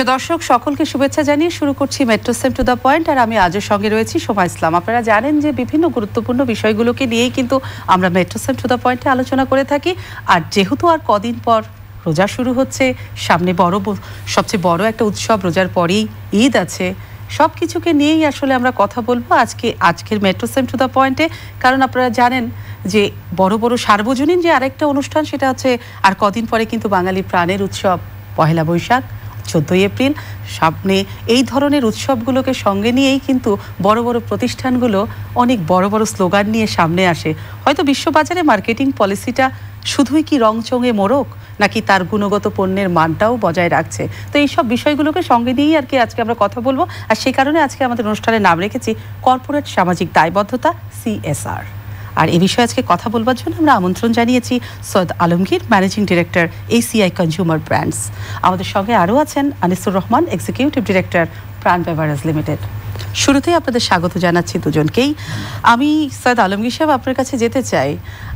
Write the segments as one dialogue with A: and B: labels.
A: প্রিয় দর্শক, সকলকে শুভেচ্ছা জানিয়ে শুরু করছি metro same to the point আর আমি আজও সঙ্গে রয়েছি সোমা ইসলাম। আপনারা জানেন যে বিভিন্ন গুরুত্বপূর্ণ বিষয়গুলোকে নিয়েই কিন্তু আমরা মেট্রো সেম টু দ্য পয়েন্টে আলোচনা করে থাকি। আর যেহেতু আর কদিন পর রোজা শুরু হচ্ছে, সামনে বড় সবচেয়ে বড় একটা উৎসব রোজার পরেই ঈদ আছে। সব কিছুকে নিয়েই আসলে আমরা কথা বলব আজকে, আজকের মেট্রো সেম টু দ্য পয়েন্টে কারণ আপনারা জানেন যে বড় বড় সার্বজনীন যে আরেকটা অনুষ্ঠান, সেটা হচ্ছে আর কদিন পরে কিন্তু বাঙালি প্রাণের উৎসব, পহেলা বৈশাখ। চোদ্দোই এপ্রিল। সামনে এই ধরনের উৎসবগুলোকে সঙ্গে নিয়েই কিন্তু বড় বড় প্রতিষ্ঠানগুলো অনেক বড় বড় স্লোগান নিয়ে সামনে আসে। হয়তো বিশ্ববাজারে মার্কেটিং পলিসিটা শুধুই কি রংচঙে মোড়ক, নাকি তার গুণগত পণ্যের মানটাও বজায় রাখছে? তো এই সব বিষয়গুলোকে সঙ্গে নিয়েই আর কি আজকে আমরা কথা বলব। আর সেই কারণে আজকে আমাদের অনুষ্ঠানের নাম রেখেছি কর্পোরেট সামাজিক দায়বদ্ধতা, সিএসআর। আর এ বিষয়ে আজকে কথা বলবার জন্য আমরা আমন্ত্রণ জানিয়েছি Syed Alamgir, managing director ACI consumer brands আমাদের সঙ্গে আরও আছেন Anisur Rahman executive director Pran beverage limited. শুরুতেই আপনাদের স্বাগত জানাচ্ছি দুজনকেই। আমি সৈয়দ আলমগীর সাহেব, আপনার কাছে যেতে চাই।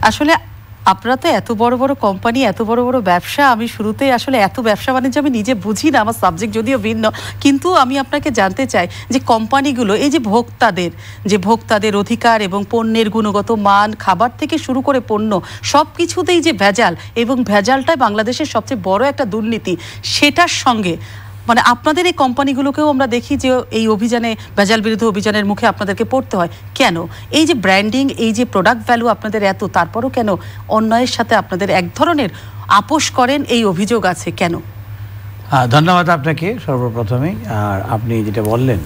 A: আসলে আপনারা তো এত বড় বড় কোম্পানি এত বড় বড় ব্যবসা, আমি শুরুতেই আসলে এত ব্যবসা বাণিজ্য আমি নিজে বুঝি না, আমার সাবজেক্ট যদিও ভিন্ন। কিন্তু আমি আপনাকে জানতে চাই যে কোম্পানিগুলো এই যে ভোক্তাদের যে ভোক্তাদের অধিকার এবং পণ্যের গুণগত মান, খাবার থেকে শুরু করে পণ্য সব কিছুতেই যে ভেজাল এবং ভেজালটাই বাংলাদেশের সবচেয়ে বড় একটা দুর্নীতি, সেটার সঙ্গে মানে আপনাদের এই কোম্পানিগুলোকেও আমরা দেখি যে এই অভিযানে ভেজাল বিরোধী অভিযানের মুখে আপনাদেরকে পড়তে হয়। কেন? এই যে ব্র্যান্ডিং এই যে প্রোডাক্ট ভ্যালু আপনাদের এত তারপরও কেন অন্যায়ের সাথে আপনাদের এক ধরনের আপোষ করেন এই অভিযোগ আছে কেন?
B: ধন্যবাদ আপনাকে সর্বপ্রথমেই। আর আপনি যেটা বললেন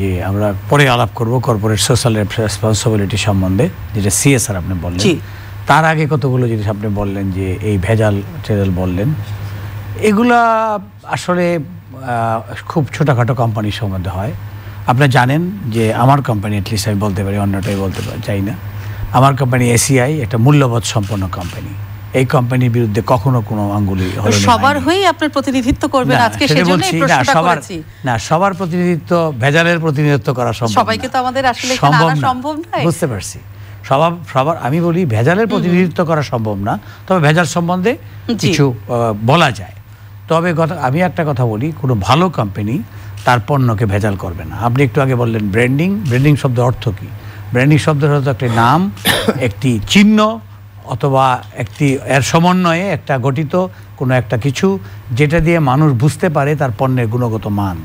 B: যে আমরা পরে আলাপ করব কর্পোরেট সোশ্যাল রেসপন্সিবিলিটি সম্বন্ধে যেটা সিএসআর আপনি বললেন। তার আগে কতগুলো জিনিস আপনি বললেন যে এই ভেজাল টেজাল বললেন। এগুলা আসলে আহ, খুব ছোটোখাটো কোম্পানির সম্বন্ধে হয়। আপনি জানেন যে আমার কোম্পানি অ্যাটলিস্ট আমি বলতে পারি অন্যটাই বলতে পারি- চাই না। আমার কোম্পানি এসিআই একটা মূল্যবোধ সম্পন্ন কোম্পানি এই কোম্পানির বিরুদ্ধে কখনো কোনো আঙ্গুলি
A: সবার। হয়েই আপনার প্রতিনিধিত্ব করবেন আজকে সেজন্য এই প্রশ্নটা করেছি।
B: না সবার প্রতিনিধিত্ব ভেজালের প্রতিনিধিত্ব করা সম্ভব
A: সবাইকে তো আমাদের আসলে
B: সম্ভব না।
A: সম্ভব নয়।
B: বুঝতে পারছি। সবার সবার আমি বলি ভেজালের প্রতিনিধিত্ব করা সম্ভব না। তবে ভেজাল সম্বন্ধে কিছু বলা যায়। তবে কথা আমি একটা কথা বলি, কোনো ভালো কোম্পানি তার পণ্যকে ভেজাল করবে না। আপনি একটু আগে বললেন ব্র্যান্ডিং ব্র্যান্ডিং শব্দ অর্থ কী? ব্র্যান্ডিং শব্দ হলো একটি নাম, একটি চিহ্ন, অথবা একটি এর সমন্বয়ে একটা গঠিত কোনো একটা কিছু, যেটা দিয়ে মানুষ বুঝতে পারে তার পণ্যের গুণগত মান।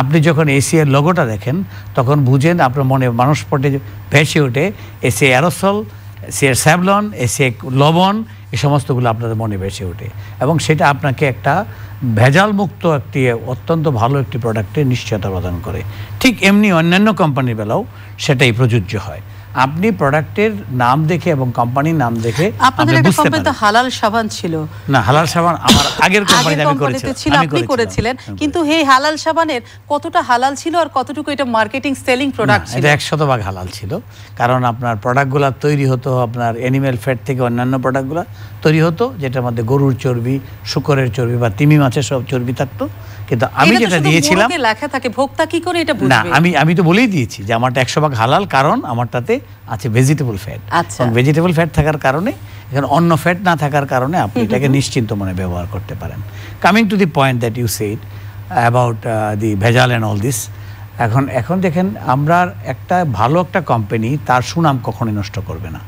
B: আপনি যখন এসিআর লোগোটা দেখেন, তখন বুঝেন আপনার মনে মানুষ পটে ভেসে ওঠে এসি অ্যারোসল এসিআর স্যাভলন এসি লবণ এই সমস্তগুলো আপনাদের মনে ভেসে ওঠে। এবং সেটা আপনাকে একটা ভেজাল মুক্ত একটি, অত্যন্ত ভালো একটি প্রোডাক্টের নিশ্চয়তা প্রদান করে। ঠিক এমনি অন্যান্য কোম্পানির বেলাও সেটাই প্রযোজ্য হয়। আপনি প্রোডাক্টের নাম দেখে এবং কোম্পানির নাম দেখে
A: আপনাদের একটা কোম্পানি তো হালাল সাবান ছিল।
B: না হালাল সাবান আমার আগের কোম্পানিতে আমি আমি
A: আপনি করেছিলেন। কিন্তু হে হালাল সাবানের কতটা হালাল ছিল আর কতটুকু এটা মার্কেটিং সেলিং প্রোডাক্ট ছিল?
B: এটা একশত ভাগ হালাল ছিল। কারণ আপনার প্রোডাক্টগুলো তৈরি হতো আপনার অ্যানিমেল ফ্যাট থেকে অন্যান্য প্রোডাক্টগুলো তৈরি হতো যেটার মধ্যে গরুর চর্বি শুকরের চর্বি বা তিমি মাছের সব চর্বি থাকতো। কিন্তু আমি যেটা দিয়েছিলাম
A: লেখা থাকে ভোক্তা কি করে এটা
B: না আমি আমি তো বলেই দিয়েছি যে আমারটা একশো ভাগ হালাল কারণ আমারটাতে আছে ভেজিটেবল ফ্যাট
A: আচ্ছা।
B: ভেজিটেবল ফ্যাট থাকার কারণে এখানে অন্য ফ্যাট না থাকার কারণে আপনি এটাকে নিশ্চিন্ত মনে ব্যবহার করতে পারেন। Coming to the point that you said about the ভেজাল অ্যান্ড অল দিস এখন এখন দেখেন আমরা একটা ভালো একটা কোম্পানি তার সুনাম কখনোই নষ্ট করবে না।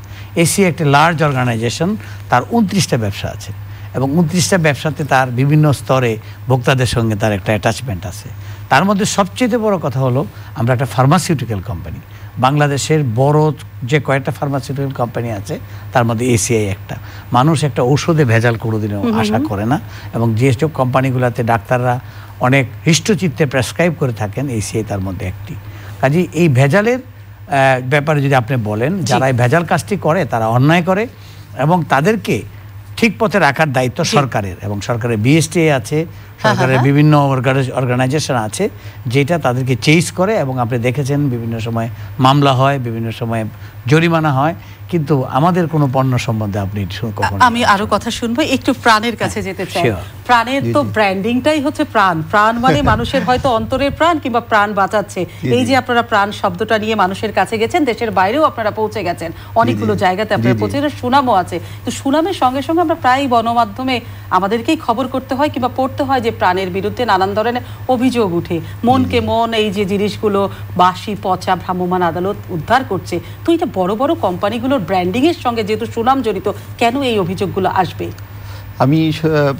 B: এসি একটা লার্জ অর্গানাইজেশন তার উনত্রিশটা ব্যবসা আছে। এবং উনত্রিশটা ব্যবসাতে তার বিভিন্ন স্তরে ভোক্তাদের সঙ্গে তার একটা অ্যাটাচমেন্ট আছে। তার মধ্যে সবচেয়ে বড় কথা হলো আমরা একটা ফার্মাসিউটিক্যাল কোম্পানি বাংলাদেশের বড় যে কয়েকটা ফার্মাসিউটিক্যাল কোম্পানি আছে তার মধ্যে এসিআই একটা। মানুষ একটা ঔষধে ভেজাল কোনোদিনও আশা করে না এবং যেসব কোম্পানিগুলোতে ডাক্তাররা অনেক হৃষ্টচিত্তে প্রেসক্রাইব করে থাকেন এসিআই তার মধ্যে একটি। কাজেই এই ভেজালের ব্যাপারে যদি আপনি বলেন যারা এই ভেজাল কাজটি করে তারা অন্যায় করে এবং তাদেরকে ঠিক পথে রাখার দায়িত্ব সরকারের এবং সরকারের বিএসটিএ আছে সরকারের
A: হ্যাঁ।
B: বিভিন্ন অর্গানাইজেশন আছে যেটা তাদেরকে চেঞ্জ করে এবং আপনি দেখেছেন বিভিন্ন সময় মামলা হয় বিভিন্ন সময় জরিমানা হয় কিন্তু আমাদের কোনো পণ্য সম্বন্ধে আপনি
A: আমি আরও কথা শুনব একটু প্রাণের কাছে যেতে চাই। প্রাণের তো ব্র্যান্ডিংটাই হচ্ছে প্রাণ। প্রাণ মানে মানুষের হয়তো অন্তরের প্রাণ কিংবা প্রাণ বাঁচাচ্ছে। এই যে আপনারা প্রাণ শব্দটা নিয়ে মানুষের কাছে গেছেন দেশের বাইরেও আপনারা পৌঁছে গেছেন। অনেকগুলো জায়গাতে আপনারা পৌঁছে গেছেন, সুনামও আছে। তো সুনামের সঙ্গে সঙ্গে আমরা প্রায় গণমাধ্যমে আমাদেরকেই খবর করতে হয় কিংবা পড়তে হয় যে যে প্রাণের বিরুদ্ধে নানান ধরনের অভিযোগ উঠে। মনকে মন এই যে জিনিসগুলো বাসি পচা ভ্রাম্যমান আদালত উদ্ধার করছে তো এটা বড় বড় কোম্পানিগুলোর ব্র্যান্ডিংয়ের সঙ্গে যেহেতু সুনাম জড়িত কেন এই অভিযোগগুলো আসবে?
C: আমি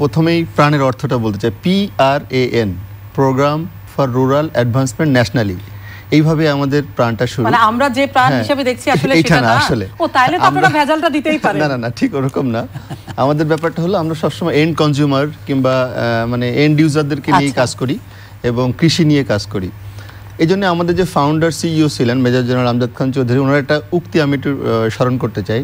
C: প্রথমেই প্রাণের অর্থটা বলতে চাই। P R A N program for rural advancement nationally এইভাবে আমাদের প্রাণটা শুরু।
A: মানে আমরা যে প্রাণ
C: হ্যাঁ,
A: হিসেবে দেখছি আসলে সেটা
C: না আসলে।
A: ও তাইলে তো আপনারা ভেজালটা দিতেই পারেন।
C: না না না ঠিক ওরকম না। আমাদের ব্যাপারটা হলো আমরা সবসময় এন্ড কনজিউমার কিংবা মানে এন্ড ইউজারদেরকে নিয়ে
A: আচ্ছা।
C: কাজ করি এবং কৃষি নিয়ে কাজ করি। এই জন্য আমাদের যে ফাউন্ডার সিইও ছিলেন মেজর জেনারেল আমজাদ খান চৌধুরী ওনার একটা উক্তি আমি একটু স্মরণ করতে চাই।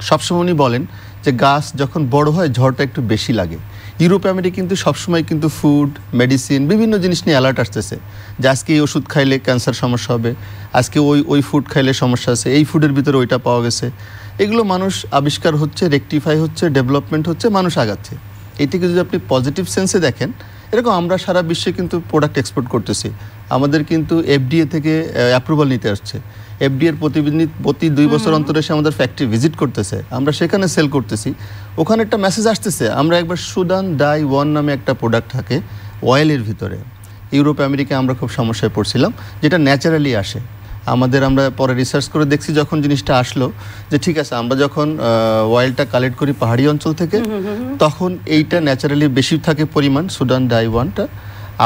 C: সবসময় উনি বলেন যে গাছ যখন বড় হয় ঝড়টা একটু বেশি লাগে। ইউরোপ আমেরিকা কিন্তু সবসময় কিন্তু ফুড মেডিসিন বিভিন্ন জিনিস নিয়ে অ্যালার্ট আসতেছে যে আজকে এই ওষুধ খাইলে ক্যান্সার সমস্যা হবে আজকে ওই ওই ফুড খাইলে সমস্যা আছে এই ফুডের ভিতরে ওইটা পাওয়া গেছে। এগুলো মানুষ আবিষ্কার হচ্ছে রেকটিফাই হচ্ছে ডেভেলপমেন্ট হচ্ছে মানুষ আগাচ্ছে। এটিকে যদি আপনি পজিটিভ সেন্সে দেখেন এরকম আমরা সারা বিশ্বে কিন্তু প্রোডাক্ট এক্সপোর্ট করতেছি। আমাদের কিন্তু এফডিএ থেকে অ্যাপ্রুভাল নিতে আসছে। এফডিএর প্রতিনিধি প্রতি দুই বছর অন্তরে এসে আমাদের ফ্যাক্টরি ভিজিট করতেছে। আমরা সেখানে সেল করতেছি। ওখানে একটা মেসেজ আসতেছে আমরা একবার সুদান ডাই ওয়ান নামে একটা প্রোডাক্ট থাকে অয়েলের ভিতরে। ইউরোপ আমেরিকায় আমরা খুব সমস্যায় পড়ছিলাম যেটা ন্যাচারালি আসে। আমাদের আমরা পরে রিসার্চ করে দেখছি যখন জিনিসটা আসলো যে ঠিক আছে আমরা যখন অয়েলটা কালেক্ট করি পাহাড়ি অঞ্চল থেকে তখন এইটা ন্যাচারালি বেশি থাকে পরিমাণ সুদান ডাই ওয়ানটা।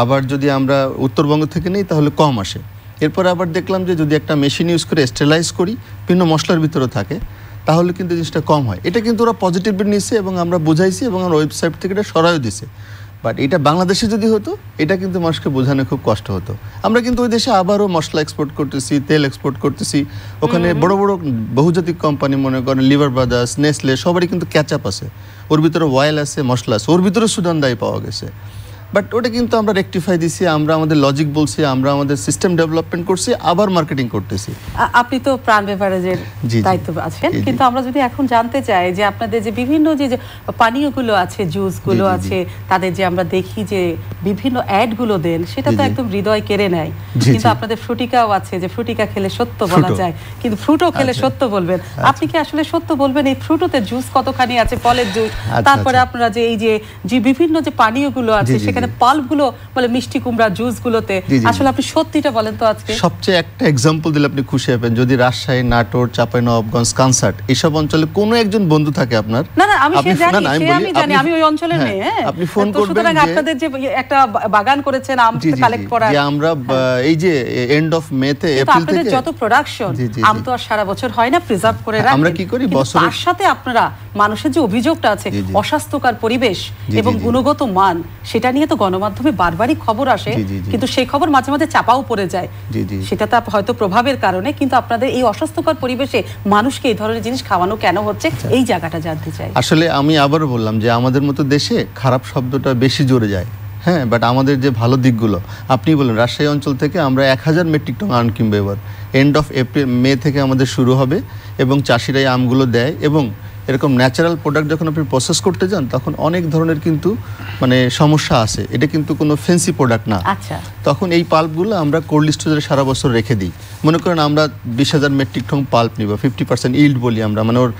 C: আবার যদি আমরা উত্তরবঙ্গ থেকে নেই তাহলে কম আসে। এরপর আবার দেখলাম যে যদি একটা মেশিন ইউজ করে স্টেলাইজ করি বিভিন্ন মশলার ভিতরে থাকে। তাহলে কিন্তু জিনিসটা কম হয়। এটা কিন্তু ওরা পজিটিভলি নিচ্ছে এবং আমরা বুঝাইছি এবং আমরা ওয়েবসাইট থেকে এটা সরাইও দিছে। বাট এটা বাংলাদেশে যদি হতো এটা কিন্তু মানুষকে বোঝানো খুব কষ্ট হতো। আমরা কিন্তু ওই দেশে আবারও মশলা এক্সপোর্ট করতেছি তেল এক্সপোর্ট করতেছি। ওখানে বড় বড় বহুজাতিক কোম্পানি মনে করেন লিভার ব্রাদার্স নেসলে সবারই কিন্তু ক্যাচ আপ আছে। ওর ভিতরে অয়েল আছে মশলা আছে ওর ভিতরে সুদান দায়ী পাওয়া গেছে। বাট ওটা কিন্তু আমরা রেকটিফাই দিছি আমরা আমাদের লজিক বলছি আমরা আমাদের সিস্টেম ডেভেলপমেন্ট করছি আবার মার্কেটিং করতেছি।
A: আপনি তো প্রাণ বেভারেজের। দায়িত্ব আছেন। কিন্তু আমরা যদি এখন জানতে চাই যে আপনাদের যে বিভিন্ন যে পানীয়গুলো আছে জুসগুলো। আছে তাদের যে আমরা দেখি যে বিভিন্ন অ্যাডগুলো দেন সেটা তো একদম হৃদয় কেড়ে নেয়। কিন্তু আপনাদের ফ্রুটিকাও আছে যে ফ্রুটিকা খেলে সত্য বলা যায়। কিন্তু ফ্রুটও খেলে
C: আচ্ছা।
A: সত্য বলবেন। আপনি কি আসলে সত্য বলবেন? এই ফ্রুটোতে জুস কতখানি আছে? ফলের জুস
C: আচ্ছা,
A: তারপরে
C: আচ্ছা।
A: আপনারা যে এই যে যে বিভিন্ন যে পানীয়গুলো আছে সেখানে পাল্পগুলো বলে মিষ্টি কুমড়া জুসগুলোতে। আসলে আপনি সত্যিটা বলেন তো আজকে।
C: সবচেয়ে একটা এক্সাম্পল দিলে আপনি খুশি হবেন যদি রাজশাহী নাটোর চাঁপাইনবাবগঞ্জ কানসার্ট এইসব অঞ্চলে কোনো একজন বন্ধু থাকে আপনার?
A: না না আমি জানি জানি আমি ওই অঞ্চলের
C: হ্যাঁ,
A: মেয়ে হ্যাঁ।
C: আপনি ফোন করবেন
A: আপনাদের যে একটা বাগান করেছেন আম কালেক্ট
C: যে আমরা এই যে এন্ড অফ মেতে
A: কিন্তু
C: এপ্রিল
A: আপনাদের
C: থেকে
A: যত প্রোডাকশন আম তো আর সারা বছর হয় না প্রিজার্ভ করে
C: হ্যাঁ,
A: রাখেন।
C: আমরা কি করি?
A: কিন্তু
C: বছরে-
A: তার সাথে আপনারা মানুষের যে অভিযোগটা আছে। অস্বাস্থ্যকর পরিবেশ এবং। গুণগত মান সেটা নিয়ে তো গণমাধ্যমে বারবারই খবর আসে। কিন্তু সেই খবর মাঝে মাঝে চাপাও পড়ে যায়। সেটা তো হয়তো প্রভাবের কারণে কিন্তু আপনাদের এই অস্বাস্থ্যকর পরিবেশে মানুষকে এই ধরনের জিনিস খাওয়ানো কেন হচ্ছে
C: আচ্ছা।
A: এই জায়গাটা জানতে চাই
C: আসলে আমি আবারও বললাম যে আমাদের মতো দেশে খারাপ শব্দটা বেশি জোরে যায় হ্যাঁ বাট আমাদের যে ভালো দিকগুলো আপনি বলেন রাজশাহী অঞ্চল থেকে আমরা এক হাজার মেট্রিক টন আম কিনবো এবার এন্ড অফ এপ্রিল মে থেকে আমাদের শুরু হবে এবং চাষিরাই আমগুলো দেয় এবং এরকম ন্যাচারাল প্রোডাক্ট যখন আপনি প্রসেস করতে যান তখন অনেক ধরনের কিন্তু মানে সমস্যা আছে। এটা কিন্তু কোনো ফেন্সি প্রোডাক্ট না।
A: আচ্ছা।
C: তখন এই পাল্পগুলো আমরা কোল্ড স্টোরেজে সারা বছর রেখে দিই। মনে করেন আমরা বিশ হাজার মেট্রিক টন পাল্প নিব ফিফটি পার্সেন্ট ইল্ড বলি আমরা। মানে ওর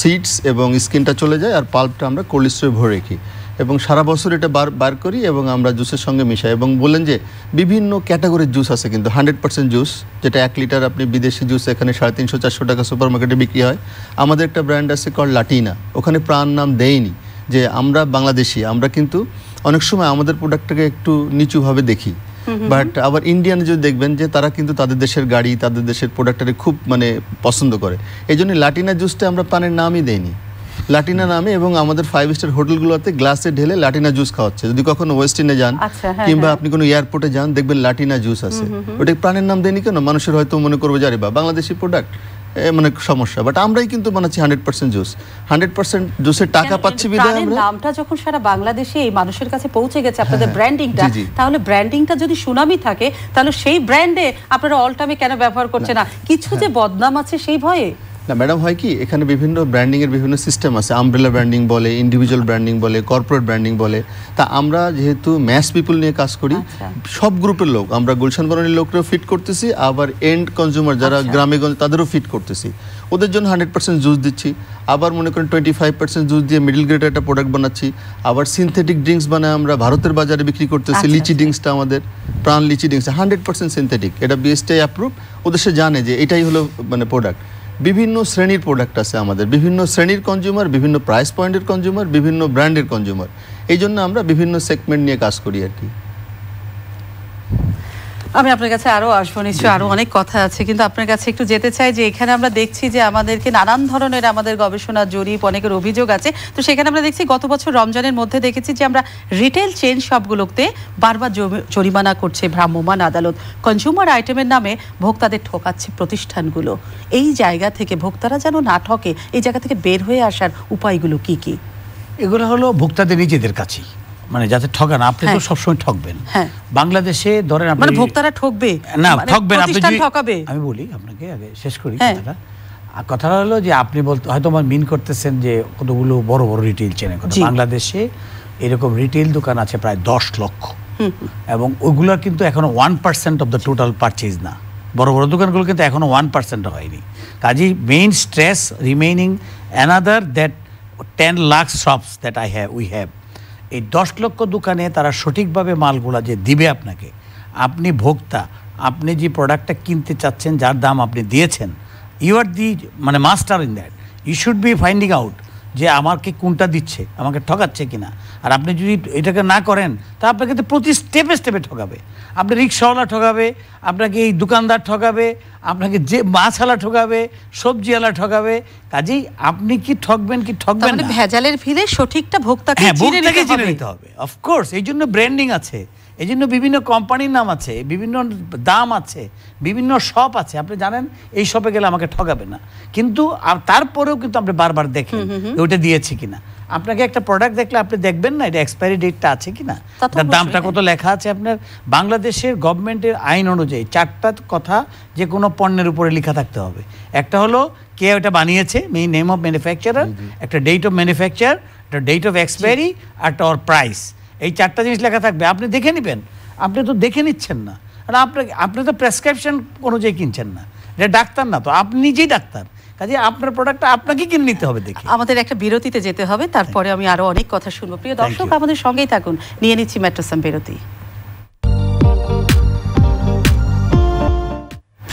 C: সিডস এবং স্কিনটা চলে যায় আর পাল্পটা আমরা কোল্ড স্টোরে ভরে রাখি। এবং সারা বছর এটা বার বার করি এবং আমরা জুসের সঙ্গে মিশাই। এবং বললেন যে বিভিন্ন ক্যাটাগরির জুস আছে কিন্তু হান্ড্রেড পার্সেন্ট জুস যেটা এক লিটার আপনি বিদেশি জুস এখানে সাড়ে তিনশো চারশো টাকা সুপার মার্কেটে বিক্রি হয়। আমাদের একটা ব্র্যান্ড আছে কল লাটিনা ওখানে প্রাণ নাম দেয়নি যে আমরা বাংলাদেশি আমরা কিন্তু অনেক সময় আমাদের প্রোডাক্টটাকে একটু নিচুভাবে দেখি। বাট আবার ইন্ডিয়ান যদি দেখবেন যে তারা কিন্তু তাদের দেশের গাড়ি তাদের দেশের প্রোডাক্টটাকে খুব মানে পছন্দ করে। এই জন্য লাটিনা জুসটা আমরা পানের নামই দেইনি। লাটিনা নামে এবং আমাদের ফাইভ স্টার হোটেলগুলোতে গ্লাসে ঢেলে লাটিনা জুস খাওয়াচ্ছে। যদি কখনো ওয়েস্টিনে যান
A: আচ্ছা, হ্যাঁ,
C: কিংবা
A: হ্যাঁ।
C: আপনি কোনো এয়ারপোর্টে যান দেখবেন লাটিনা জুস আছে। ওটা প্রাণের নাম দেয়নি কেন? মানুষের হয়তো মনে করবে যে আরে বা বাংলাদেশি প্রোডাক্ট মানে সমস্যা। বাট আমরাই কিন্তু বানাচ্ছি hundred percent juice hundred percent জুসের টাকা পাচ্ছি বিদায় আমরা।
A: নামটা যখন সারা বাংলাদেশে এই মানুষের কাছে পৌঁছে গেছে আপনাদের ব্র্যান্ডিংটা। তাহলে ব্র্যান্ডিংটা যদি সুনামি থাকে তাহলে সেই ব্র্যান্ডে আপনারা অল টাইমে কেন ব্যবহার করছে না। কিছু যে
C: হ্যাঁ।
A: বদনাম আছে সেই ভয়ে?
C: না ম্যাডাম হয় কি এখানে বিভিন্ন ব্র্যান্ডিংয়ের বিভিন্ন সিস্টেম আছে। আমব্রেলা ব্র্যান্ডিং বলে ইন্ডিভিজুয়াল ব্র্যান্ডিং বলে কর্পোরেট ব্র্যান্ডিং বলে। তা আমরা যেহেতু ম্যাস পিপল নিয়ে কাজ করি
A: আচ্ছা।
C: সব গ্রুপের লোক আমরা গুলশান বরণীর লোকরাও ফিট করতেছি আবার এন্ড কনজিউমার যারা
A: আচ্ছা।
C: গ্রামে গঞ্জে তাদেরও ফিট করতেছি। ওদের জন্য হান্ড্রেড পার্সেন্ট জুস দিচ্ছি। আবার মনে করেন টোয়েন্টি ফাইভ পার্সেন্ট জুস দিয়ে মিডিল গ্রেডের একটা প্রোডাক্ট বানাচ্ছি। আবার সিনথেটিক ড্রিঙ্কস বানায় আমরা ভারতের বাজারে বিক্রি করতেছি
A: আচ্ছা,
C: লিচি। ড্রিঙ্কসটা আমাদের Pran lychee drinks hundred percent synthetic এটা বিএসটাই অ্যাপ্রুভ ওদের সে জানে যে এটাই হলো মানে প্রোডাক্ট বিভিন্ন শ্রেণির প্রোডাক্ট আছে আমাদের। বিভিন্ন শ্রেণির কনজিউমার বিভিন্ন প্রাইস পয়েন্টের কনজিউমার বিভিন্ন ব্র্যান্ডের কনজিউমার এই জন্য আমরা বিভিন্ন সেগমেন্ট নিয়ে কাজ করি আর কি।
A: আমি আপনার কাছে আরও আসব নিশ্চয়ই, আরও অনেক কথা আছে, কিন্তু আপনার কাছে একটু যেতে চাই যে এখানে আমরা দেখছি যে আমাদেরকে নানান ধরনের আমাদের গবেষণা জরিপ, অনেকের অভিযোগ আছে। তো সেখানে আমরা দেখছি গত বছর রমজানের মধ্যে দেখেছি যে আমরা রিটেল চেন সবগুলোতে বারবার জরিমানা করছে ভ্রাম্যমাণ আদালত। কনজিউমার আইটেমের নামে ভোক্তাদের ঠকাচ্ছে প্রতিষ্ঠানগুলো। এই জায়গা থেকে ভোক্তারা যেন না ঠকে, এই জায়গা থেকে বের হয়ে আসার উপায়গুলো কি কি?
B: এগুলো হলো ভোক্তাদের নিজেদের কাছেই। মানে যাতে ঠকান আপনি তো
A: হ্যাঁ।
B: সবসময় ঠকবেন।
A: হ্যাঁ।
B: বাংলাদেশে ধরেন আপনি
A: মানে ভোক্তারা ঠকবে।
B: না
A: মানে
B: ঠকবেন আপনি
A: ঠকাবে।
B: আমি বলি আপনাকে আগে শেষ করি
A: হ্যাঁ।
B: কথাটা। আর কথাটা হলো যে আপনি বলতে হয়তো আমার মিন করতেছেন যে কতগুলো বড় বড় রিটেল চেনের কথা। বাংলাদেশে এরকম রিটেল দোকান আছে প্রায় দশ লক্ষ। এবং ওইগুলোর কিন্তু এখনও one percent of the total purchase না। বড় বড় দোকানগুলো কিন্তু এখনও ওয়ান পার্সেন্ট হয়নি। কাজেই main stress remaining another that ten lakh shops that I have we have এই দশ লক্ষ দোকানে তারা সঠিকভাবে মালগুলা যে দিবে আপনাকে, আপনি ভোক্তা, আপনি যে প্রোডাক্টটা কিনতে চাচ্ছেন, যার দাম আপনি দিয়েছেন ইউ আর দি মানে master in that you should be finding out যে আমাকে কোনটা দিচ্ছে আমাকে ঠকাচ্ছে কিনা। আর আপনি যদি এটাকে না করেন তা আপনাকে তো প্রতি স্টেপে স্টেপে ঠকাবে। আপনি রিক্সাওয়ালা ঠকাবে আপনাকে এই দোকানদার ঠকাবে আপনাকে যে মাছওয়ালা ঠকাবে সবজিওয়ালা ঠকাবে কাজেই আপনি কি ঠকবেন কি ঠকবেন
A: মানে
B: না?
A: ভেজালের ভিলে সঠিকটা ভোক্তাকে
B: হ্যাঁ ভোক্তাকে চিনে
A: হবে।
B: নিতে হবে। অফকোর্স এই জন্য ব্র্যান্ডিং আছে। এই জন্য বিভিন্ন কোম্পানির নাম আছে বিভিন্ন দাম আছে বিভিন্ন শপ আছে। আপনি জানেন এই শপে গেলে আমাকে ঠকাবে না। কিন্তু তারপরেও কিন্তু আপনি বারবার দেখেন ওটা দিয়েছে কিনা। আপনাকে একটা প্রোডাক্ট দেখলে আপনি দেখবেন না এটা এক্সপায়ারি ডেটটা আছে কিনা। তার দামটা কত লেখা আছে আপনার? বাংলাদেশের গভর্নমেন্টের আইন অনুযায়ী চারটা কথা যে কোনো পণ্যের উপরে লেখা থাকতে হবে। একটা হলো কে ওটা বানিয়েছে মেইন নেম অফ ম্যানুফ্যাকচারার একটা ডেট অফ ম্যানুফ্যাকচার একটা ডেট অফ এক্সপায়ারি একটা ওর প্রাইস এই চারটা জিনিস লেখা থাকবে আপনি দেখে নেবেন। আপনি তো দেখে নিচ্ছেন না। আর আপনাকে আপনি তো প্রেসক্রিপশন অনুযায়ী কিনছেন না। এটা ডাক্তার না তো আপনি নিজেই ডাক্তার। কাজে আপনার প্রোডাক্টটা আপনাকে কিনে নিতে হবে দেখি।
A: আমাদের একটা বিরতিতে যেতে হবে তারপরে আমি আরও অনেক কথা শুনব। প্রিয় দর্শক আমাদের সঙ্গেই থাকুন। নিয়ে নিচ্ছি ম্যাট্রোসাম বিরতি।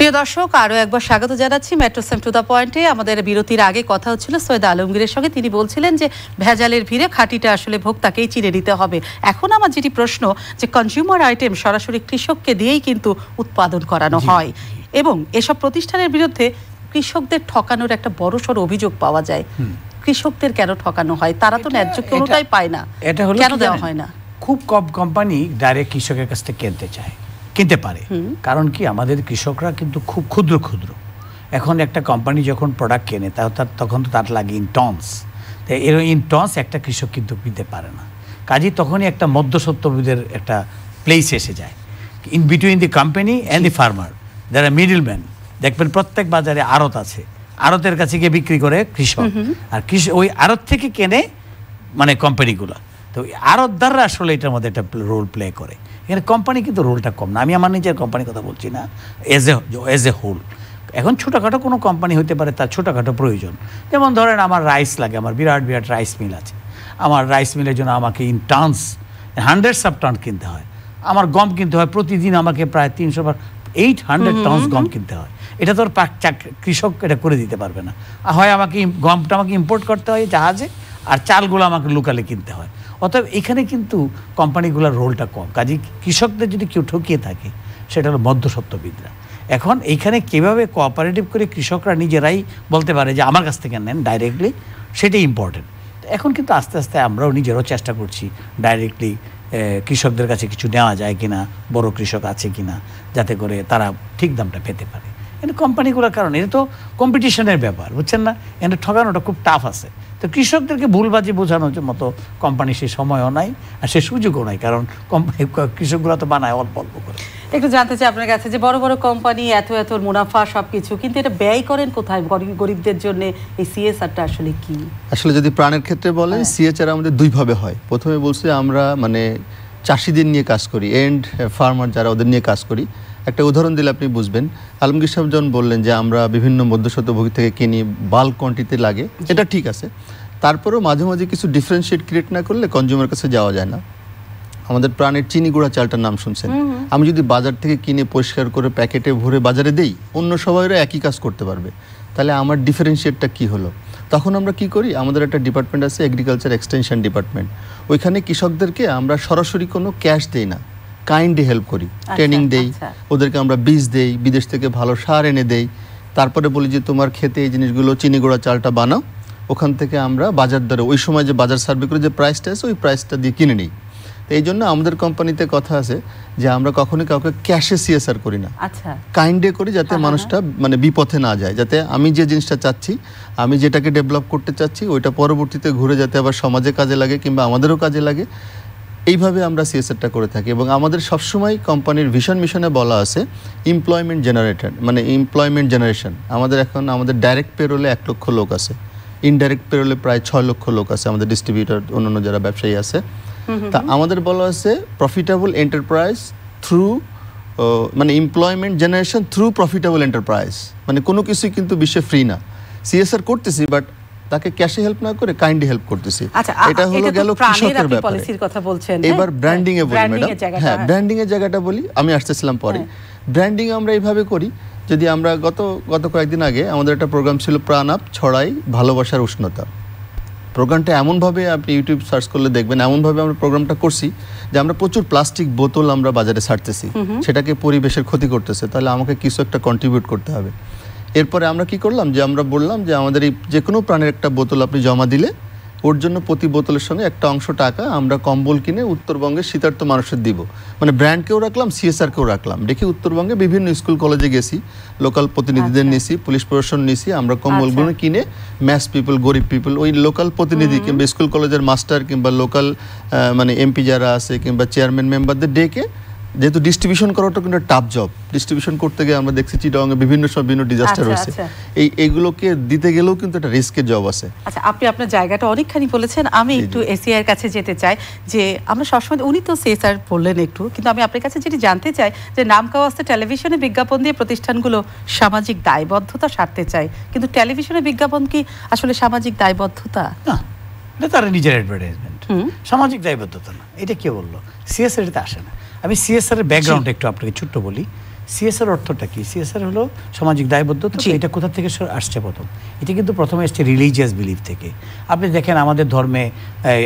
A: প্রিয় দর্শক আরও একবার স্বাগত জানাচ্ছি মেট্রোসাম টু দ্য পয়েন্টে আমাদের বিরতির আগে কথা হচ্ছিল সৈয়দ আলমগীরের সঙ্গে। তিনি বলছিলেন যে ভেজালের ভিড়ে খাঁটিটা আসলে ভোক্তাকেই চিনে নিতে হবে। এখন আমার যেটি প্রশ্ন যে কনজিউমার আইটেম সরাসরি কৃষককে দিয়েই কিন্তু উৎপাদন করানো হয়। এবং এসব প্রতিষ্ঠানের বিরুদ্ধে কৃষকদের ঠকানোর একটা বড়সড় অভিযোগ পাওয়া যায়। কৃষকদের কেন ঠকানো হয়? তারা তো ন্যায্য কোনোটাই পায় না।
B: এটা হলো
A: কেন দেওয়া হয় না?
B: খুব কম কোম্পানি ডাইরেক্ট কৃষকের কাছ থেকে কিনতে চায়। কিনতে পারে। কারণ কি? আমাদের কৃষকরা কিন্তু খুব ক্ষুদ্র ক্ষুদ্র। এখন একটা কোম্পানি যখন প্রোডাক্ট কেনে তার তখন তো তার লাগে ইন টনস তো এর ইন টনস একটা কৃষক কিন্তু কিনতে পারে না। কাজেই তখনই একটা মধ্যসত্ত্ববিদের একটা প্লেস এসে যায়। In between the company and the farmer যারা মিডল ম্যান দেখবেন প্রত্যেক বাজারে আড়ত আছে। আড়তের কাছে গিয়ে বিক্রি করে কৃষক। আর কৃষক ওই আড়ত থেকে কেনে মানে কোম্পানিগুলো তো আরতদাররা আসলে এটার মধ্যে একটা রোল প্লে করে। এখানে কোম্পানি কিন্তু রোলটা কম না। আমি আমার নিজের কোম্পানির কথা বলছি না। As a as a whole এখন ছোটোখাটো কোনো কোম্পানি হতে পারে তার ছোটোখাটো প্রয়োজন। যেমন ধরেন আমার রাইস লাগে আমার বিরাট বিরাট রাইস মিল আছে। আমার রাইস মিলের জন্য আমাকে in tons hundreds of ton কিনতে হয়। আমার গম কিনতে হয় প্রতিদিন আমাকে প্রায় তিনশো বার এইট হান্ড্রেড টনস গম কিনতে হয়। এটা তো ওর পাক- চাক- কৃষক এটা করে দিতে পারবে না। আর হয় আমাকে গমটা আমাকে ইম্পোর্ট করতে হয় জাহাজে আর চালগুলো আমাকে লোকালে কিনতে হয়। অতএব এখানে কিন্তু কোম্পানিগুলোর রোলটা কম। কাজে কৃষকদের যদি কেউ ঠকিয়ে থাকে, সেটা হলো মধ্যসত্ত্ববিদরা এখন এইখানে কীভাবে কোঅপারেটিভ করে কৃষকরা নিজেরাই বলতে পারে যে, আমার কাছ থেকে নেন ডাইরেক্টলি সেটাই ইম্পর্টেন্ট এখন কিন্তু আস্তে আস্তে আমরাও নিজেরাও চেষ্টা করছি ডাইরেক্টলি কৃষকদের কাছে কিছু নেওয়া যায় কিনা, বড় কৃষক আছে কিনা, যাতে করে তারা ঠিক দামটা পেতে পারে। কিন্তু কোম্পানিগুলোর কারণে এটা তো কম্পিটিশনের ব্যাপার বুঝছেন না? এটা ঠকানোটা খুব টাফ আছে। তো কৃষকদেরকে ভুলবাজি বোঝানোর মতো কোম্পানি সে সময়ও নাই আর সে সুযোগও নাই কারণ কোম্পানি কৃষকগুলো তো বানায় অল্প অল্প করে।
A: একটু জানতে চাই আপনার কাছে যে বড় বড় কোম্পানি এত এত মুনাফা সব কিছু কিন্তু এটা ব্যয় করেন কোথায়? গরিব- গরিবদের জন্য এই সিএসআরটা আসলে কি?
C: আসলে যদি প্রাণের ক্ষেত্রে বলেন
A: হ্যাঁ।
C: সিএচআর আমাদের দুইভাবে হয়। প্রথমে বলছি আমরা মানে চাষিদের নিয়ে কাজ করি এন্ড ফার্মার যারা ওদের নিয়ে কাজ করি। একটা উদাহরণ দিলে আপনি বুঝবেন। আলমগীর সাহেব যখন বললেন যে আমরা বিভিন্ন মধ্যস্বত্বভোগী থেকে কিনি বাল্ক কোয়ান্টিটি লাগে এটা ঠিক আছে। তারপরেও মাঝে মাঝে কিছু ডিফারেন্সিয়েট ক্রিয়েট না করলে কনজিউমার কাছে যাওয়া যায় না। আমাদের প্রাণের চিনি গুঁড়া চালটার নাম শুনছেন। আমি যদি বাজার থেকে কিনে পরিষ্কার করে প্যাকেটে ভরে বাজারে দেই অন্য সবাইরা একই কাজ করতে পারবে। তাহলে আমার ডিফারেন্সিয়েটটা কি হলো? তখন আমরা কি করি? আমাদের একটা ডিপার্টমেন্ট আছে এগ্রিকালচার এক্সটেনশন ডিপার্টমেন্ট ওইখানে কৃষকদেরকে আমরা সরাসরি কোনো ক্যাশ দেই না। কাইন্ডলি হেল্প করি ট্রেনিং দেই
A: আচ্ছা।
C: ওদেরকে আমরা বীজ দেই বিদেশ থেকে ভালো সার এনে দেই। তারপরে বলি যে তোমার খেতে এই জিনিসগুলো চিনি গুঁড়া চালটা বানাও। ওখান থেকে আমরা বাজার দরে ওই সময় যে বাজার সার্ভে করে যে প্রাইসটা আছে ওই প্রাইসটা দিয়ে কিনে নিই। তো এই জন্য আমাদের কোম্পানিতে কথা আছে যে আমরা কখনোই কাউকে ক্যাশে সিএসআর করি না।
A: আচ্ছা।
C: কাইন্ডে করি যাতে
A: হ্যাঁ,
C: মানুষটা মানে বিপথে না যায় যাতে আমি যে জিনিসটা চাচ্ছি আমি যেটাকে ডেভেলপ করতে চাচ্ছি ওইটা পরবর্তীতে ঘুরে যাতে আবার সমাজে কাজে লাগে কিংবা আমাদেরও কাজে লাগে এইভাবে আমরা সিএসআরটা করে থাকি এবং আমাদের সবসময় কোম্পানির ভিশন মিশনে বলা আছে এমপ্লয়মেন্ট জেনারেটর মানে এমপ্লয়মেন্ট জেনারেশন আমাদের এখন আমাদের ডাইরেক্ট পেরোলে এক লক্ষ লোক আছে। ইনডাইরেক্ট পেরোলে প্রায় ছয় লক্ষ লোক আছে আমাদের ডিস্ট্রিবিউটর অন্যান্য যারা ব্যবসায়ী আছে। তা আমাদের বলা আছে প্রফিটেবল এন্টারপ্রাইজ থ্রু মানে employment generation through profitable enterprise মানে কোনো কিছুই কিন্তু বিশ্বে ফ্রি না। সিএসআর করতেছি বাট তাকে ক্যাশে হেল্প না করে কাইন্ডলি হেল্প করতেছি। এটা হলো গেল কৃষকের ব্যাপারে।
A: পলিসির কথা বলছেন
C: এবার
A: হ্যাঁ?
C: ব্র্যান্ডিং এ বলি ম্যাডাম হ্যাঁ
A: হ্যাঁ।
C: ব্র্যান্ডিং এর জায়গাটা বলি আমি আসতেছিলাম পরে। ব্র্যান্ডিং আমরা এইভাবে করি যদি আমরা গত গত কয়েকদিন আগে আমাদের একটা প্রোগ্রাম ছিল প্রাণ আপ ছড়াই ভালোবাসার উষ্ণতা। প্রোগ্রামটা এমনভাবে আপনি ইউটিউব সার্চ করলে দেখবেন এমনভাবে আমরা প্রোগ্রামটা করছি যে আমরা প্রচুর প্লাস্টিক বোতল আমরা বাজারে ছাড়তেছি। সেটাকে পরিবেশের ক্ষতি করতেছে তাহলে আমাকে কিছু একটা কন্ট্রিবিউট করতে হবে। এরপরে আমরা কি করলাম? যে আমরা বললাম যে আমাদের এই যে কোনো প্রাণের একটা বোতল আপনি জমা দিলে ওর জন্য প্রতি বোতলের সঙ্গে একটা অংশ টাকা আমরা কম্বল কিনে উত্তরবঙ্গের শীতার্থ মানুষের দিব। মানে ব্র্যান্ডকেও রাখলাম সিএসআরকেও রাখলাম। দেখি উত্তরবঙ্গে বিভিন্ন স্কুল কলেজে গেছি লোকাল প্রতিনিধিদের নিছি পুলিশ প্রশাসন নিছি আমরা কম্বলগুলো কিনে ম্যাস পিপল গরিব পিপল ওই লোকাল প্রতিনিধি কিংবা স্কুল কলেজের মাস্টার কিংবা লোকাল মানে এমপি যারা আছে কিংবা চেয়ারম্যান মেম্বারদের ডেকে যেহেতু ডিস্ট্রিবিউশন করাটা কিন্তু টাফ জব ডিস্ট্রিবিউশন করতে গিয়ে আমরা দেখছি চিটংয়ে বিভিন্ন সব বিভিন্ন ডিজাস্টার
A: আচ্ছা,
C: হয়েছে।
A: আচ্ছা।
C: এই এইগুলোকে দিতে গেলেও কিন্তু একটা রিস্কের জব আছে।
A: আচ্ছা আপনি আপনার জায়গাটা অনেকখানি বলেছেন। আমি একটু এসিআর কাছে যেতে চাই যে আমরা সবসময় উনি তো সিএসআর বললেন একটু কিন্তু আমি আপনার কাছে যেটি জানতে চাই যে নাম কাওয়াস্তে টেলিভিশনে বিজ্ঞাপন দিয়ে প্রতিষ্ঠানগুলো সামাজিক দায়বদ্ধতা সারতে চায়। কিন্তু টেলিভিশনে বিজ্ঞাপন কি আসলে সামাজিক দায়বদ্ধতা?
B: না এটা তার নিজের অ্যাডভার্টাইজমেন্ট সামাজিক দায়বদ্ধতা না। এটা কে বলল? সিএসআর এতে আসে না। আমি সিএসআর এর ব্যাকগ্রাউন্ড একটু আপনাকে ছোট্ট বলি। সিএসআর অর্থটা কি? সিএসআর হলো সামাজিক দায়বদ্ধতা এটা কোথা থেকে আসছে প্রথম? এটা কিন্তু প্রথমে এসছে রিলিজিয়াস বিলিফ থেকে। আপনি দেখেন আমাদের ধর্মে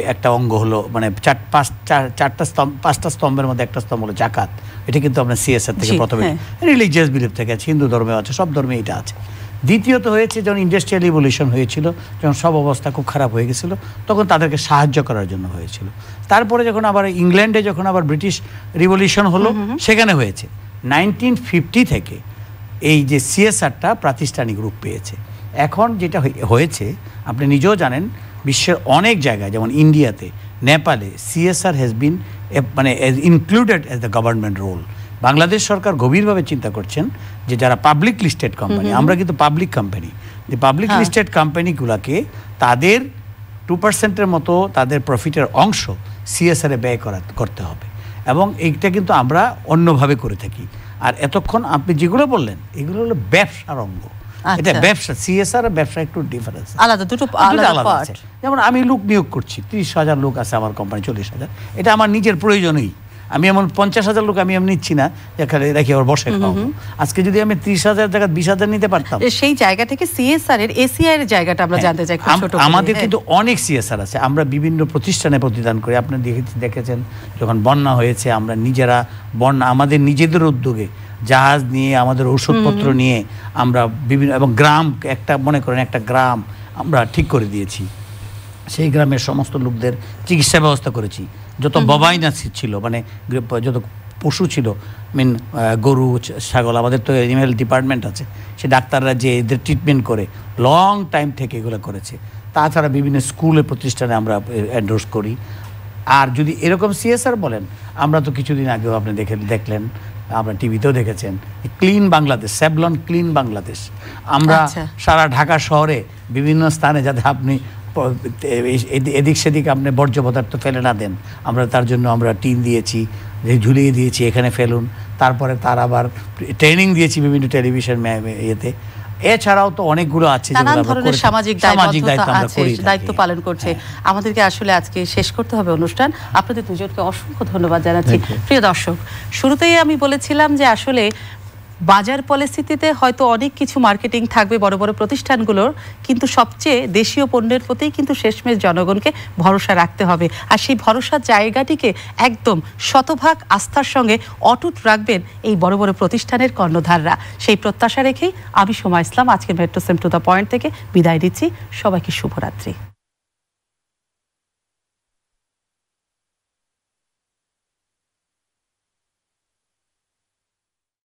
B: একটা অঙ্গ হলো মানে চার পাঁচ চার- চারটা স্তম্ভ পাঁচটা স্তম্ভের মধ্যে একটা স্তম্ভ হলো জাকাত। এটা কিন্তু আমরা সিএসআর থেকে প্রথমে
A: হ্যাঁ।
B: রিলিজিয়াস বিলিফ থেকে আছে হিন্দু ধর্মে আছে সব ধর্মে এটা আছে। দ্বিতীয়ত হয়েছে যখন ইন্ডাস্ট্রিয়াল ইভলিউশন হয়েছিল যখন সব অবস্থা খুব খারাপ হয়ে গেছিল তখন তাদেরকে সাহায্য করার জন্য হয়েছিল। তারপরে যখন আবার ইংল্যান্ডে যখন আবার ব্রিটিশ রিভলিউশন হলো সেখানে হয়েছে। নাইনটিন ফিফটি থেকে এই যে সিএসআরটা প্রাতিষ্ঠানিক রূপ পেয়েছে। এখন যেটা হয়েছে আপনি নিজেও জানেন বিশ্বের অনেক জায়গায় যেমন ইন্ডিয়াতে নেপালে সিএসআর হ্যাজ বিন মানে included as the government role Bangladesh সরকার গভীরভাবে চিন্তা করছেন যে যারা পাবলিক লিস্টেড কোম্পানি আমরা কিন্তু পাবলিক কোম্পানি যে পাবলিক। লিস্টেড কোম্পানিগুলোকে তাদের টু পার্সেন্টের মতো তাদের প্রফিটের অংশ সিএসআর ব্যয় করা করতে হবে। এবং এইটা কিন্তু আমরা অন্যভাবে করে থাকি। আর এতক্ষণ আপনি যেগুলো বললেন এগুলো হলো ব্যবসার অঙ্গ। এটা
A: আচ্ছা।
B: ব্যবসা সিএসআর আর ব্যবসা একটু ডিফারেন্স
A: আলাদা দুটো আলাদা
B: যেমন আমি লোক নিয়োগ করছি ত্রিশ হাজার লোক আছে আমার কোম্পানি চল্লিশ হাজার। এটা আমার নিজের প্রয়োজনই। আমি এমন পঞ্চাশ হাজার লোক আমি এমন নিচ্ছি না যেখানে রেখে আবার বসে খাওয়াবো। আজকে যদি আমি ত্রিশ হাজার জায়গায় বিশ হাজার নিতে পারতাম।
A: সেই জায়গা থেকে সিএসআর এর এসিআর এর জায়গাটা আমরা জানতে চাই
B: হ্যাঁ,
A: ছোট করে,
B: আমাদের
A: হ্যাঁ।
B: কিন্তু অনেক সিএসআর আছে। আমরা বিভিন্ন প্রতিষ্ঠানে প্রতিদান করি। আপনি দেখে- দেখেছেন যখন বন্যা হয়েছে আমরা নিজেরা বন্যা আমাদের নিজেদের উদ্যোগে জাহাজ নিয়ে আমাদের ওষুধপত্র নিয়ে আমরা বিভিন্ন এবং গ্রাম একটা মনে করেন একটা গ্রাম আমরা ঠিক করে দিয়েছি। সেই গ্রামের সমস্ত লোকদের চিকিৎসা ব্যবস্থা করেছি। যত ববাইনা ছিল মানে যত পশু ছিল মিন গরু ছাগল আমাদের তো এনিম্যাল ডিপার্টমেন্ট আছে সে ডাক্তাররা যে এদের ট্রিটমেন্ট করে লং টাইম থেকে এগুলো করেছে। তাছাড়া বিভিন্ন স্কুলে প্রতিষ্ঠানে আমরা এন্ডোর্স করি। আর যদি এরকম সিএসআর বলেন আমরা তো কিছুদিন আগেও আপনি দেখে দেখলেন আমরা টিভিতেও দেখেছেন clean Bangladesh Savlon clean Bangladesh আমরা
A: আচ্ছা।
B: সারা ঢাকা শহরে বিভিন্ন স্থানে যাতে আপনি এদিক সেদিক আপনি বর্জ্য পদার্থ ফেলে না দেন। আমরা তার জন্য আমরা টিন দিয়েছি ঝুলিয়ে দিয়েছি এখানে ফেলুন। তারপরে তার আবার ট্রেনিং দিয়েছি বিভিন্ন টেলিভিশন ইয়েতে। এছাড়াও তো অনেকগুলো আছে
A: নানান ধরনের সামাজিক
B: সামাজিক দায়িত্ব
A: আছে দায়িত্ব পালন করছে।
B: হ্যাঁ।
A: আমাদেরকে আসলে আজকে শেষ করতে হবে অনুষ্ঠান। আপনাদের দুজনকে অসংখ্য ধন্যবাদ জানাচ্ছি। প্রিয় দর্শক শুরুতেই আমি বলেছিলাম যে আসলে বাজার পরিস্থিতিতে হয়তো অনেক কিছু মার্কেটিং থাকবে বড় বড় প্রতিষ্ঠানগুলোর, কিন্তু সবচেয়ে দেশীয় পণ্যের প্রতিই কিন্তু শেষমেশ জনগণকে ভরসা রাখতে হবে। আর সেই ভরসার জায়গাটিকে একদম শতভাগ আস্থার সঙ্গে অটুট রাখবেন এই বড় বড় প্রতিষ্ঠানের কর্ণধাররা। সেই প্রত্যাশা রেখেই আমি সময় ইসলাম, আজকের metro same to the point থেকে বিদায় দিচ্ছি সবাইকে শুভরাত্রি।